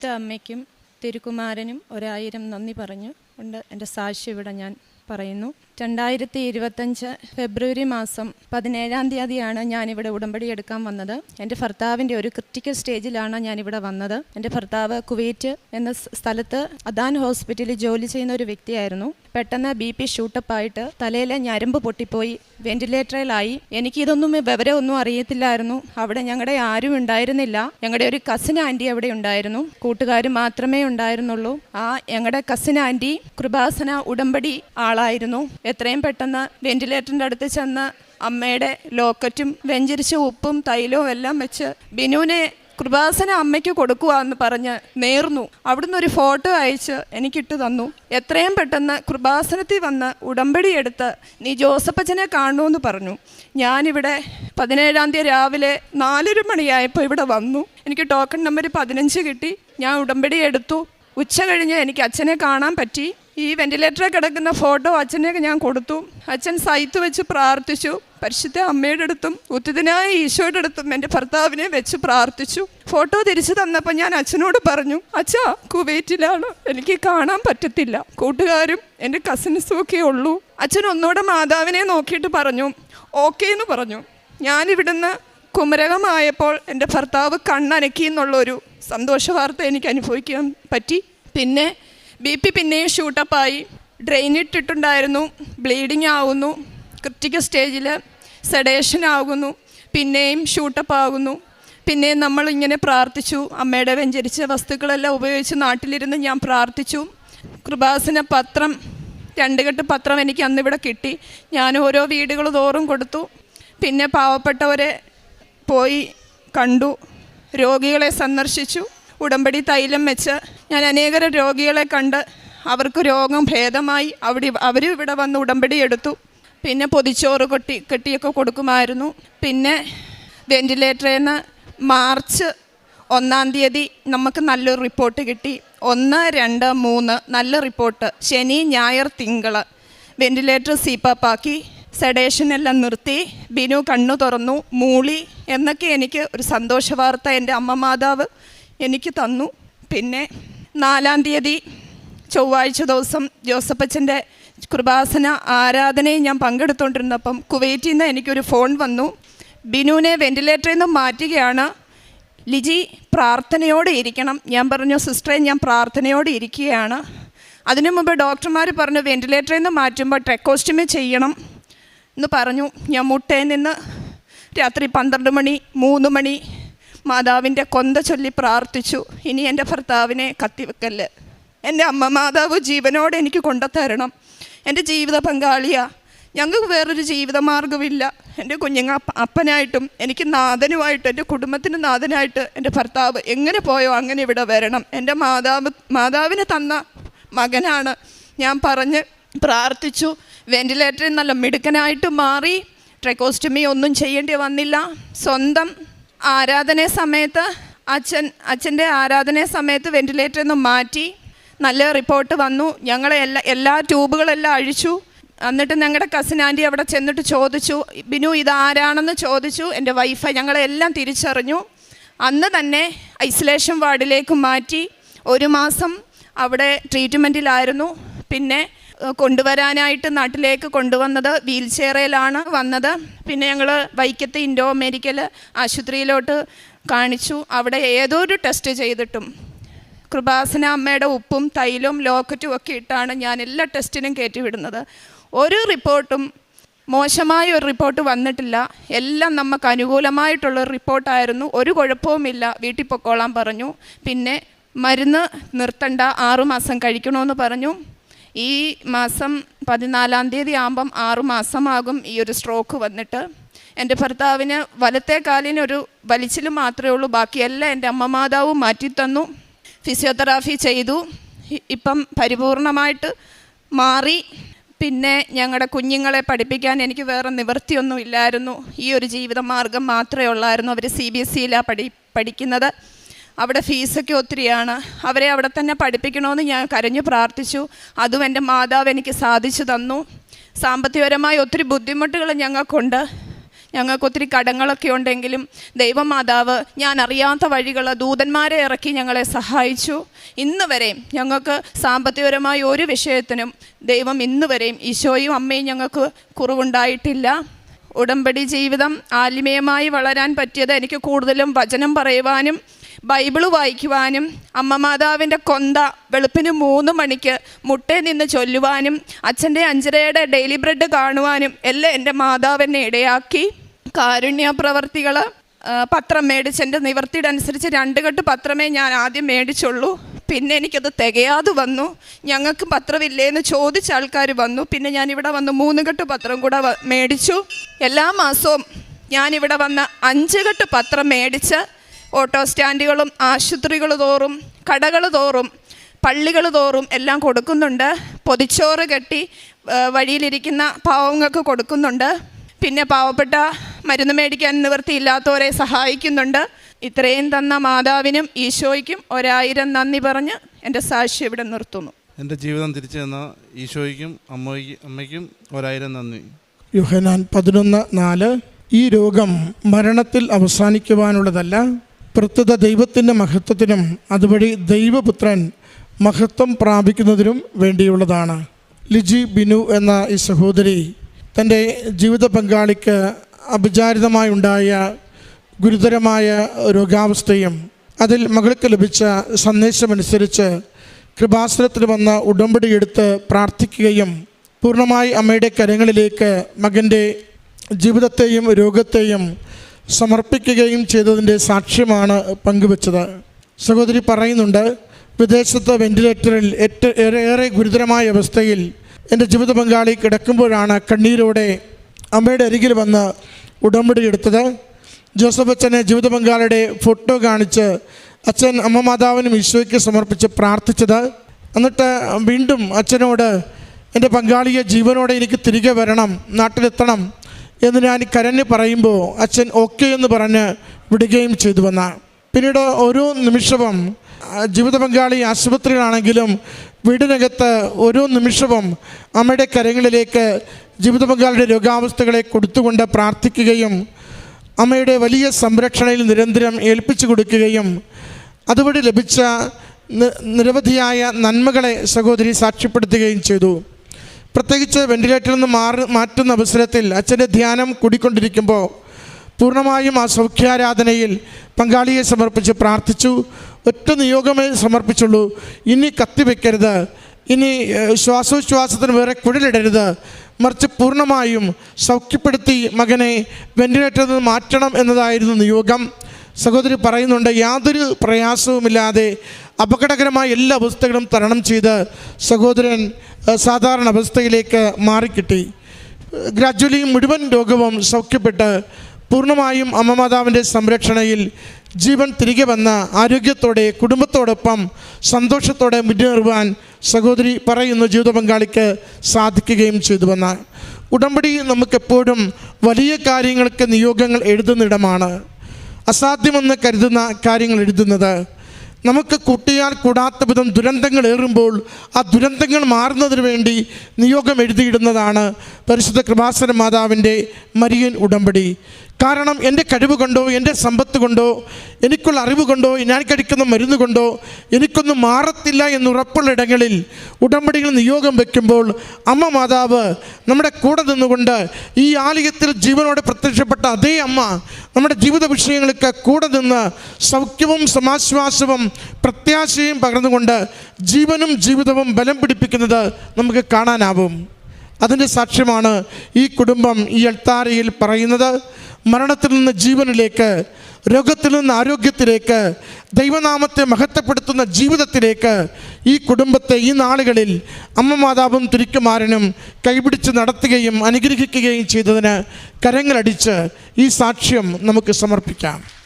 എന്റെ അമ്മയ്ക്കും തിരുക്കുമാരനും ഒരായിരം നന്ദി പറഞ്ഞു. കൊണ്ട് എന്റെ സാക്ഷി ഇവിടെ ഞാൻ പറയുന്നു. രണ്ടായിരത്തി ഇരുപത്തഞ്ച് ഫെബ്രുവരി മാസം പതിനേഴാം തീയതിയാണ് ഞാനിവിടെ ഉടമ്പടി എടുക്കാൻ വന്നത്. എന്റെ ഭർത്താവിന്റെ ഒരു ക്രിട്ടിക്കൽ സ്റ്റേജിലാണ് ഞാനിവിടെ വന്നത്. എന്റെ ഭർത്താവ് കുവൈറ്റ് എന്ന സ്ഥലത്ത് അദാൻ ഹോസ്പിറ്റലിൽ ജോലി ചെയ്യുന്ന ഒരു വ്യക്തിയായിരുന്നു. പെട്ടെന്ന് ബി പി ഷൂട്ടപ്പായിട്ട് തലയിലെ ഞരമ്പ് പൊട്ടിപ്പോയി. വെന്റിലേറ്ററിലായി. എനിക്കിതൊന്നും വിവരമൊന്നും അറിയത്തില്ലായിരുന്നു. അവിടെ ഞങ്ങളുടെ ആരും ഉണ്ടായിരുന്നില്ല. ഞങ്ങളുടെ ഒരു കസിൻ ആന്റി അവിടെ ഉണ്ടായിരുന്നു. കൂട്ടുകാർ മാത്രമേ ഉണ്ടായിരുന്നുള്ളൂ. ആ ഞങ്ങളുടെ കസിൻ ആന്റി കൃപാസന ഉടമ്പടി ആളായിരുന്നു. എത്രയും പെട്ടെന്ന് വെന്റിലേറ്ററിന്റെ അടുത്ത് ചെന്ന് അമ്മയുടെ ലോക്കറ്റും വെഞ്ചരിച്ച ഉപ്പും തൈലവും എല്ലാം വെച്ച് ബിനുവിനെ കൃപാസന അമ്മയ്ക്ക് കൊടുക്കുക എന്ന് പറഞ്ഞ് നേർന്നു. അവിടുന്ന് ഒരു ഫോട്ടോ അയച്ച് എനിക്കിട്ട് തന്നു. എത്രയും പെട്ടെന്ന് കൃപാസനത്തിൽ വന്ന് ഉടമ്പടി എടുത്ത് നീ ജോസഫച്ചനെ കാണുമെന്ന് പറഞ്ഞു. ഞാനിവിടെ പതിനേഴാം തീയതി രാവിലെ നാലര മണിയായപ്പോൾ ഇവിടെ വന്നു. എനിക്ക് ടോക്കൺ നമ്പർ പതിനഞ്ച് കിട്ടി. ഞാൻ ഉടമ്പടി എടുത്തു. ഉച്ച കഴിഞ്ഞ് എനിക്ക് അച്ഛനെ കാണാൻ പറ്റി. ഈ വെന്റിലേറ്ററിൽ കിടക്കുന്ന ഫോട്ടോ അച്ഛനെയൊക്കെ ഞാൻ കൊടുത്തു. അച്ഛൻ സൈത്ത് വെച്ച് പ്രാർത്ഥിച്ചു. പരിശുദ്ധ അമ്മയുടെ അടുത്തും ഉത്തിതനായ ഈശോയുടെ അടുത്തും എന്റെ ഭർത്താവിനെ വെച്ച് പ്രാർത്ഥിച്ചു. ഫോട്ടോ തിരിച്ചു തന്നപ്പോൾ ഞാൻ അച്ഛനോട് പറഞ്ഞു അച്ഛാ കുവൈറ്റിലാണ്. എനിക്ക് കാണാൻ പറ്റത്തില്ല. കൂട്ടുകാരും എന്റെ കസിൻസും ഒക്കെ ഉള്ളൂ. അച്ഛൻ ഒന്നുകൂടെ മാതാവിനെ നോക്കിയിട്ട് പറഞ്ഞു ഓക്കേ എന്ന് പറഞ്ഞു. ഞാനിവിടുന്ന് കുമരകമായപ്പോൾ എന്റെ ഭർത്താവ് കണ്ണനക്കി എന്നുള്ളൊരു സന്തോഷ വാർത്ത എനിക്ക് അനുഭവിക്കാൻ പറ്റി. പിന്നെ ബി പി പിന്നെയും ഷൂട്ടപ്പായി ഡ്രെയിൻ ഇട്ടിട്ടുണ്ടായിരുന്നു. ബ്ലീഡിങ് ആവുന്നു. ക്രിറ്റിക്കൽ സ്റ്റേജിൽ സെഡേഷൻ ആകുന്നു. പിന്നെയും ഷൂട്ടപ്പ് ആകുന്നു. പിന്നെയും നമ്മൾ ഇങ്ങനെ പ്രാർത്ഥിച്ചു. അമ്മയുടെ വെഞ്ചരിച്ച വസ്തുക്കളെല്ലാം ഉപയോഗിച്ച് നാട്ടിലിരുന്ന് ഞാൻ പ്രാർത്ഥിച്ചു. കൃപാസന പത്രം രണ്ട് കെട്ട് പത്രം എനിക്ക് അന്നിവിടെ കിട്ടി. ഞാൻ ഓരോ വീടുകൾ തോറും കൊടുത്തു. പിന്നെ പാവപ്പെട്ടവരെ പോയി കണ്ടു. രോഗികളെ സന്ദർശിച്ചു. ഉടമ്പടി തൈലം വെച്ച് ഞാൻ അനേകര രോഗികളെ കണ്ട് അവർക്ക് രോഗം ഭേദമായി അവിടെ അവരും ഇവിടെ വന്ന് ഉടമ്പടി എടുത്തു. പിന്നെ പൊതിച്ചോറ് കൊട്ടി കെട്ടിയൊക്കെ കൊടുക്കുമായിരുന്നു. പിന്നെ വെന്റിലേറ്ററിൽ നിന്ന് മാർച്ച് ഒന്നാം തീയതി നമുക്ക് നല്ലൊരു റിപ്പോർട്ട് കിട്ടി. ഒന്ന് രണ്ട് മൂന്ന് നല്ല റിപ്പോർട്ട്. ശനി ഞായർ തിങ്കൾ വെന്റിലേറ്റർ സീപ്പാപ്പാക്കി സെഡേഷനെല്ലാം നിർത്തി. ബിനു കണ്ണു തുറന്നു മൂളി എന്നൊക്കെ എനിക്ക് ഒരു സന്തോഷ വാർത്ത എന്റെ അമ്മ മാതാവ് എനിക്ക് തന്നു. പിന്നെ നാലാം തീയതി ചൊവ്വാഴ്ച ദിവസം ജോസഫച്ചന്റെ കൃപാസന ആരാധനയിൽ ഞാൻ പങ്കെടുത്തുകൊണ്ടിരുന്നപ്പം കുവൈറ്റിൽ നിന്ന് എനിക്കൊരു ഫോൺ വന്നു. ബിനുവിനെ വെന്റിലേറ്ററിൽ നിന്ന് മാറ്റുകയാണ്. ലിജി പ്രാർത്ഥനയോടെ ഇരിക്കണം. ഞാൻ പറഞ്ഞു സിസ്റ്ററെ ഞാൻ പ്രാർത്ഥനയോടെ ഇരിക്കുകയാണ്. അതിനു മുമ്പ് ഡോക്ടർമാർ പറഞ്ഞു വെന്റിലേറ്ററിൽ നിന്ന് മാറ്റുമ്പോൾ ട്രെക്കോസ്റ്റമി ചെയ്യണം. എന്ന് പറഞ്ഞു. ഞാൻ മുട്ടയിൽ നിന്ന് രാത്രി പന്ത്രണ്ട് മണി മൂന്ന് മണി മാതാവിന്റെ കൊന്ത ചൊല്ലി പ്രാർത്ഥിച്ചു. ഇനി എന്റെ ഭർത്താവിനെ കത്തിവെക്കല്ല്. എന്റെ അമ്മ മാതാവ് ജീവനോടെ എനിക്ക് കൊണ്ടുത്തരണം എന്റെ ജീവിത പങ്കാളിയാ. ഞങ്ങൾക്ക് വേറൊരു ജീവിത മാർഗമില്ല എന്റെ കുഞ്ഞുങ്ങ അപ്പനായിട്ടും എനിക്ക് നാഥനുമായിട്ട് എന്റെ കുടുംബത്തിന് നാഥനായിട്ട് എന്റെ ഭർത്താവ് എങ്ങനെ പോയോ അങ്ങനെ ഇവിടെ വരണം. എന്റെ മാതാവ് മാതാവിന് തന്ന മകനാണ്. ഞാൻ പറഞ്ഞ് പ്രാർത്ഥിച്ചു. വെന്റിലേറ്ററിൽ നല്ല മിടുക്കനായിട്ട് മാറി. ട്രൈക്കോസ്റ്റമി ഒന്നും ചെയ്യേണ്ടി വന്നില്ല. സ്വന്തം ആരാധന സമയത്ത് അച്ഛൻ അച്ഛന്റെ ആരാധന സമയത്ത് വെന്റിലേറ്ററിൽ നിന്ന് മാറ്റി നല്ല റിപ്പോർട്ട് വന്നു. ഞങ്ങളെ എല്ലാ എല്ലാ ട്യൂബുകളെല്ലാം അഴിച്ചു. എന്നിട്ട് ഞങ്ങളുടെ കസിൻ ആന്റി അവിടെ ചെന്നിട്ട് ചോദിച്ചു ബിനു ഇതാരാണെന്ന് ചോദിച്ചു. എന്റെ വൈഫ് ഞങ്ങളെല്ലാം തിരിച്ചറിഞ്ഞു. അന്ന് തന്നെ ഐസൊലേഷൻ വാർഡിലേക്ക് മാറ്റി. ഒരു മാസം അവിടെ ട്രീറ്റ്മെന്റിലായിരുന്നു പിന്നെ കൊണ്ടുവരാനായിട്ട് നാട്ടിലേക്ക് കൊണ്ടുവന്നത് വീൽ ചെയറിലാണ് വന്നത്. പിന്നെ ഞങ്ങൾ വൈക്കത്ത് ഇൻഡോ മെഡിക്കൽ ആശുപത്രിയിലോട്ട് കാണിച്ചു. അവിടെ ഏതൊരു ടെസ്റ്റ് ചെയ്തിട്ടും കൃപാസന അമ്മയുടെ ഉപ്പും തൈലും ലോക്കറ്റും ഒക്കെ ഇട്ടാണ് ഞാൻ എല്ലാ ടെസ്റ്റിനും കയറ്റിവിടുന്നത്. ഒരു റിപ്പോർട്ടും മോശമായ ഒരു റിപ്പോർട്ട് വന്നിട്ടില്ല. എല്ലാം നമുക്ക് അനുകൂലമായിട്ടുള്ള റിപ്പോർട്ടായിരുന്നു. ഒരു കുഴപ്പവുമില്ല. വീട്ടിൽ പൊക്കോളാൻ പറഞ്ഞു. പിന്നെ മരുന്ന് നിർത്തണ്ട ആറുമാസം കഴിക്കണമെന്ന് പറഞ്ഞു. ഈ മാസം പതിനാലാം തീയതി ആകുമ്പം ആറു മാസമാകും ഈ ഒരു സ്ട്രോക്ക് വന്നിട്ട്. എന്റെ ഭർത്താവിന് വലത്തെ കാലിനൊരു വലിച്ചിൽ മാത്രമേ ഉള്ളൂ. ബാക്കിയെല്ലാം എന്റെ അമ്മ മാതാവും മാറ്റിത്തന്നു. ഫിസിയോതെറാഫി ചെയ്തു. ഇപ്പം പരിപൂർണമായിട്ട് മാറി. പിന്നെ ഞങ്ങളുടെ കുഞ്ഞുങ്ങളെ പഠിപ്പിക്കാൻ എനിക്ക് വേറെ നിവൃത്തിയൊന്നും ഇല്ലായിരുന്നു. ഈ ഒരു ജീവിത മാർഗം മാത്രമേ ഉള്ളായിരുന്നു. അവർ സി ബി എസ് സിയിലാണ് പഠി പഠിക്കുന്നത്. അവിടെ ഫീസൊക്കെ ഒത്തിരിയാണ്. അവരെ അവിടെ തന്നെ പഠിപ്പിക്കണമെന്ന് ഞാൻ കരഞ്ഞു പ്രാർത്ഥിച്ചു. അതും എന്റെ മാതാവ് എനിക്ക് സാധിച്ചു തന്നു. സാമ്പത്തികപരമായ ഒത്തിരി ബുദ്ധിമുട്ടുകൾ ഞങ്ങൾക്കുണ്ട്. ഞങ്ങൾക്ക് ഒത്തിരി കടങ്ങളൊക്കെ ഉണ്ടെങ്കിലും ദൈവമാതാവ് ഞാൻ അറിയാത്ത വഴികൾ ദൂതന്മാരെ ഇറക്കി ഞങ്ങളെ സഹായിച്ചു. ഇന്ന് വരെയും ഞങ്ങൾക്ക് സാമ്പത്തികപരമായ ഒരു വിഷയത്തിനും ദൈവം ഇന്ന് വരെയും ഈശോയും അമ്മയും ഞങ്ങൾക്ക് കുറവുണ്ടായിട്ടില്ല. ഉടമ്പടി ജീവിതം ആത്മീയമായി വളരാൻ പറ്റിയത് എനിക്ക് കൂടുതലും വചനം പറയുവാനും ബൈബിൾ വായിക്കുവാനും അമ്മ മാതാവിന്റെ കൊന്ത വെളുപ്പിന് മൂന്ന് മണിക്ക് മുട്ടേ നിന്ന് ചൊല്ലുവാനും അച്ഛന്റെ അഞ്ചരയുടെ ഡെയിലി ബ്രെഡ് കാണുവാനും എല്ലാം എന്റെ മാതാവിനെ ഇടയാക്കി. കാരുണ്യ പ്രവർത്തികൾ പത്രം മേടിച്ച് എന്റെ നിവർത്തിയുടെ അനുസരിച്ച് രണ്ട് കെട്ട് പത്രമേ ഞാൻ ആദ്യം മേടിച്ചുള്ളൂ. പിന്നെ എനിക്കത് തികയാതെ വന്നു. ഞങ്ങൾക്ക് പത്രമില്ലേന്ന് ചോദിച്ച ആൾക്കാർ വന്നു. പിന്നെ ഞാൻ ഇവിടെ വന്ന് മൂന്ന് കെട്ട് പത്രം കൂടെ മേടിച്ചു. എല്ലാ മാസവും ഞാനിവിടെ വന്ന് അഞ്ച് കെട്ട് പത്രം മേടിച്ച് ഓട്ടോ സ്റ്റാൻഡുകളും ആശുപത്രികൾ തോറും കടകൾ തോറും പള്ളികൾ തോറും എല്ലാം കൊടുക്കുന്നുണ്ട്. പൊതിച്ചോറ് കെട്ടി വഴിയിലിരിക്കുന്ന പാവങ്ങൾക്ക് കൊടുക്കുന്നുണ്ട്. പിന്നെ പാവപ്പെട്ട മരുന്ന് മേടിക്കാൻ നിവൃത്തിയില്ലാത്തവരെ സഹായിക്കുന്നുണ്ട്. ഇത്രയും തന്ന മാതാവിനും ഈശോയ്ക്കും ഒരായിരം നന്ദി പറഞ്ഞ് എന്റെ സാക്ഷി ഇവിടെ നിർത്തുന്നു. എന്റെ ജീവിതം തിരിച്ചു തന്ന ഈശോയ്ക്കും അമ്മയ്ക്ക് അമ്മയ്ക്കും ഒരായിരം നന്ദി. യുഹനാൻ പതിനൊന്ന് നാല് ഈ രോഗം മരണത്തിൽ അവസാനിക്കുവാനുള്ളതല്ല പ്രസ്തുത ദൈവത്തിന്റെ മഹത്വത്തിനും അതുവഴി ദൈവപുത്രൻ മഹത്വം പ്രാപിക്കുന്നതിനും വേണ്ടിയുള്ളതാണ്. ലിജി ബിനു എന്ന ഈ സഹോദരി തന്റെ ജീവിത പങ്കാളിക്ക് അപചാരിതമായുണ്ടായ ഗുരുതരമായ രോഗാവസ്ഥയും അതിൽ മകൾക്ക് ലഭിച്ച സന്ദേശമനുസരിച്ച് കൃപാസനത്തിൽ വന്ന ഉടമ്പടിയെടുത്ത് പ്രാർത്ഥിക്കുകയും പൂർണമായി അമ്മയുടെ കരങ്ങളിലേക്ക് മകന്റെ ജീവിതത്തെയും രോഗത്തെയും സമർപ്പിക്കുകയും ചെയ്തതിന്റെ സാക്ഷ്യമാണ് പങ്കുവച്ചത്. സഹോദരി പറയുന്നുണ്ട് വിദേശത്ത് വെന്റിലേറ്ററിൽ ഏറെ ഗുരുതരമായ അവസ്ഥയിൽ എന്റെ ജീവിത പങ്കാളി കിടക്കുമ്പോഴാണ് കണ്ണീരോടെ അമ്മയുടെ അരികിൽ വന്ന് ഉടമ്പടി എടുത്തത്. ജോസഫ് അച്ഛനെ ജീവിത പങ്കാളിയുടെ ഫോട്ടോ കാണിച്ച് അച്ഛൻ അമ്മ മാതാവിനും ഈശോയ്ക്ക് സമർപ്പിച്ച് പ്രാർത്ഥിച്ചത്. എന്നിട്ട് വീണ്ടും അച്ഛനോട് എന്റെ പങ്കാളിയെ ജീവനോടെ എനിക്ക് തിരികെ വരണം നാട്ടിലെത്തണം എന്ന് ഞാൻ കരഞ്ഞ് പറയുമ്പോൾ അച്ഛൻ ഓക്കെ എന്ന് പറഞ്ഞ് വിടുകയും ചെയ്തു വന്ന. പിന്നീട് ഓരോ നിമിഷവും ജീവിത പങ്കാളി ആശുപത്രിയിലാണെങ്കിലും വീടിനകത്ത് ഓരോ നിമിഷവും അമ്മയുടെ കരങ്ങളിലേക്ക് ജീവിത പങ്കാളിയുടെ രോഗാവസ്ഥകളെ കൊടുത്തുകൊണ്ട് പ്രാർത്ഥിക്കുകയും അമ്മയുടെ വലിയ സംരക്ഷണയിൽ നിരന്തരം ഏൽപ്പിച്ചു കൊടുക്കുകയും അതുവഴി ലഭിച്ച നിരവധിയായ നന്മകളെ സഹോദരി സാക്ഷ്യപ്പെടുത്തുകയും ചെയ്തു. പ്രത്യേകിച്ച് വെന്റിലേറ്ററിൽ നിന്ന് മാറി മാറ്റുന്ന അവസരത്തിൽ അച്ഛന്റെ ധ്യാനം കൂടിക്കൊണ്ടിരിക്കുമ്പോൾ പൂർണമായും ആ സൗഖ്യാരാധനയിൽ പങ്കാളിയെ സമർപ്പിച്ച് പ്രാർത്ഥിച്ചു. ഒറ്റ നിയോഗമേ സമർപ്പിച്ചുള്ളൂ. ഇനി കത്തിവെക്കരുത് ഇനി ശ്വാസോച്ഛ്വാസത്തിന് വേറെ കുഴലിടരുത്. മറിച്ച് പൂർണമായും സൗഖ്യപ്പെടുത്തി മകനെ വെന്റിലേറ്ററിൽ നിന്ന് മാറ്റണം എന്നതായിരുന്നു നിയോഗം. സഹോദരി പറയുന്നുണ്ട് യാതൊരു പ്രയാസവുമില്ലാതെ അപകടകരമായ എല്ലാ അവസ്ഥകളും തരണം ചെയ്ത് സഹോദരൻ സാധാരണ അവസ്ഥയിലേക്ക് മാറിക്കിട്ടി. ഗ്രാജ്വലി മുഴുവൻ രോഗവും സൗഖ്യപ്പെട്ട് പൂർണമായും അമ്മമാതാവിന്റെ സംരക്ഷണയിൽ ജീവൻ തിരികെ വന്ന ആരോഗ്യത്തോടെ കുടുംബത്തോടൊപ്പം സന്തോഷത്തോടെ മുന്നേറുവാൻ സഹോദരി പറയുന്നു ജീവിത പങ്കാളിക്ക് സാധിക്കുകയും ചെയ്തു വന്ന. ഉടമ്പടി നമുക്കെപ്പോഴും വലിയ കാര്യങ്ങൾക്ക് നിയോഗങ്ങൾ എഴുതുന്നിടമാണ് അസാധ്യമെന്ന് കരുതുന്ന കാര്യങ്ങൾ എഴുതുന്നത് നമുക്ക് കൂട്ടിയാൽ കൂടാത്ത വിധം ദുരന്തങ്ങൾ ഏറുമ്പോൾ ആ ദുരന്തങ്ങൾ മാറുന്നതിന് വേണ്ടി നിയോഗം എഴുതിയിടുന്നതാണ് പരിശുദ്ധ കൃപാസന മാതാവിന്റെ മരിയൻ ഉടമ്പടി. കാരണം എന്റെ കഴിവ് കൊണ്ടോ എന്റെ സമ്പത്ത് കൊണ്ടോ എനിക്കുള്ള അറിവ് കൊണ്ടോ ഞാൻ കഴിക്കുന്ന മരുന്ന് കൊണ്ടോ എനിക്കൊന്നും മാറത്തില്ല എന്നുറപ്പുള്ള ഇടങ്ങളിൽ ഉടമ്പടികൾ നിയോഗം വയ്ക്കുമ്പോൾ അമ്മ മാതാവ് നമ്മുടെ കൂടെ നിന്നുകൊണ്ട് ഈ ആലയത്തിൽ ജീവനോടെ പ്രത്യക്ഷപ്പെട്ട അതേ അമ്മ നമ്മുടെ ജീവിത വിഷയങ്ങൾക്ക് കൂടെ നിന്ന് സൗഖ്യവും സമാശ്വാസവും പ്രത്യാശയും പകർന്നുകൊണ്ട് ജീവനും ജീവിതവും ബലം പിടിപ്പിക്കുന്നത് നമുക്ക് കാണാനാവും. അതിന്റെ സാക്ഷ്യമാണ് ഈ കുടുംബം ഈ അൾത്താരയിൽ പറയുന്നത്. മരണത്തിൽ നിന്ന് ജീവനിലേക്ക് രോഗത്തിൽ നിന്ന് ആരോഗ്യത്തിലേക്ക് ദൈവനാമത്തെ മഹത്വപ്പെടുത്തുന്ന ജീവിതത്തിലേക്ക് ഈ കുടുംബത്തെ ഈ നാളുകളിൽ അമ്മ മാതാവും തിരിക്കുമാരനും കൈപിടിച്ച് നടത്തുകയും അനുഗ്രഹിക്കുകയും ചെയ്തതിന് കരങ്ങളടിച്ച് ഈ സാക്ഷ്യം നമുക്ക് സമർപ്പിക്കാം.